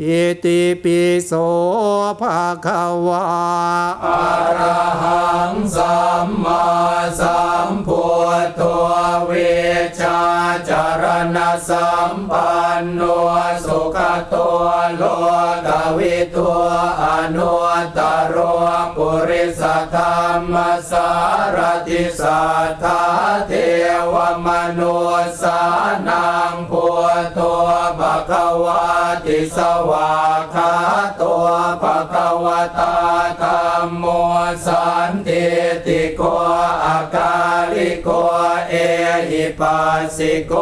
อิติปิโสภะคะวาอรหังสัมมาสัมพุทโธเวชาจารณะสัมปันโนสุขโตโลกวิทัวอนุตตรโรปุริสธรรมสารติสัทธาเทวมนุสา สวาคาโตภะคะวตาธรรมโมสันติติโกอาการิโกเอหิปัสสิโก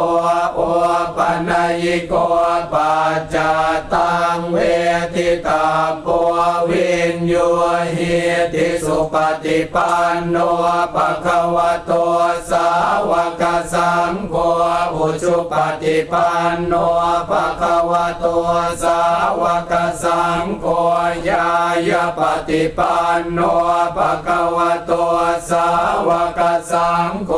โอปัญญิโกปัจจตังเวทิตาโปวินโยหิติสุปฏิปันโนภะคะวะโตสาวกสังโฆ ชุปฏิปันโนภะคะวะโตสาวกสังโฆญาญาปฏิปันโนภะคะวะโตสาวกสังโฆ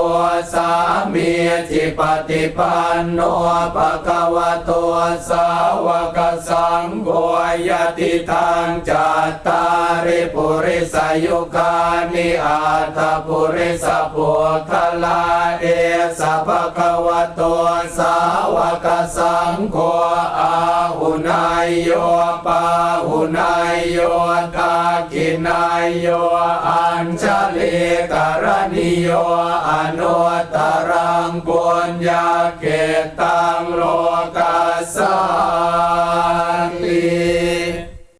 สามีจิปฏิปันโนภะคะวะโตสาวกสังโฆยติทางจัตตาริปุริสยุคานิอาตปุริสปุคลาเอสภะคะวะโตสาว กสังโฆอาหุนายโยปาหุนายโยตากินายโยอัญชลิกรณิโยอนุตตรังปุญญาเกตังโลก